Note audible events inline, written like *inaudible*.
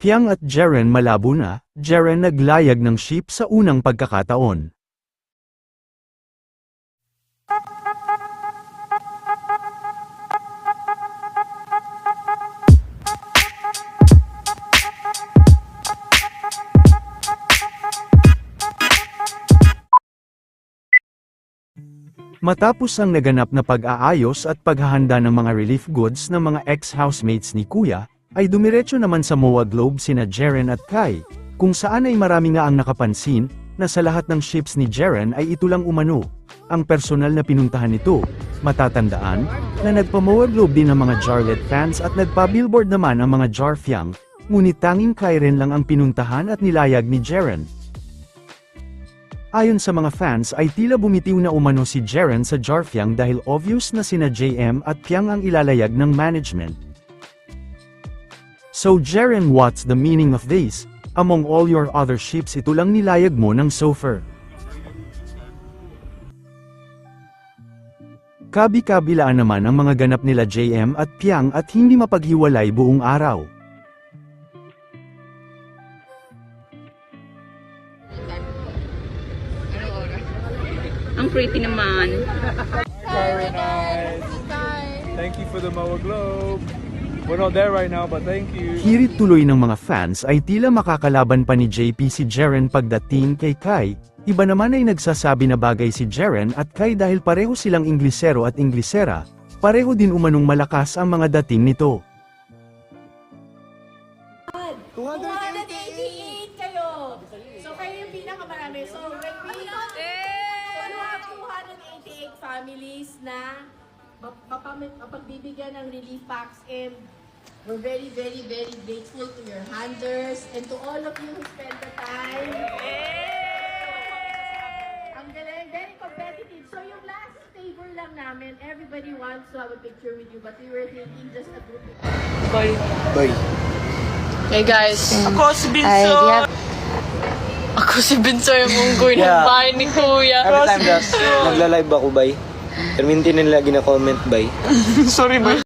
Piang at Jeren malabo na, Jeren naglayag ng ship sa unang pagkakataon. Matapos ang naganap na pag-aayos at paghahanda ng mga relief goods ng mga ex-housemates ni Kuya, ay dumiretso naman sa MOA Globe sina Jeren at Kai, kung saan ay marami nga ang nakapansin, na sa lahat ng ships ni Jeren ay ito lang umano, ang personal na pinuntahan nito. Matatandaan, na nagpa-MOA Globe din ang mga Jarlet fans at nagpa-billboard naman ang mga Jarfiang, ngunit tanging Kai rin lang ang pinuntahan at nilayag ni Jeren. Ayon sa mga fans ay tila bumitiw na umano si Jeren sa Jarfiang dahil obvious na sina JM at Piang ang ilalayag ng management. So Jeren what's the meaning of this? Among all your other ships ito lang nilayag mo ng sofer. Kabi-kabilaan naman ang mga ganap nila JM at Piang at hindi mapaghiwalay buong araw. Ang pretty naman. Very nice. Thank you for the Moa Globe. We're not there right now, but thank you. Hirit tuloy ng mga fans ay tila makakalaban pa ni JP si Jeren pagdating kay Kai, iba naman ay nagsasabi na bagay si Jeren at Kai dahil pareho silang Inglisero at Inglisera, pareho din umanong malakas ang mga dating nito. 288 kayo. So kayo yung pinakamarami. So when we so you have 288 families na mapagbibigyan ng relief packs and we're very, very, very grateful to your handlers and to all of you who spend the time. Ang galing, very competitive. So yung last favor lang namin, everybody wants to have a picture with you but we were thinking just a group Hey guys, Ako si Binso. yeah. ako si Binso yung unggoy ng Yeah. bahay ni Kuya. Every time das, nagla-live ako, bay. Perminti nila gina-comment, bay. *laughs* Sorry ba?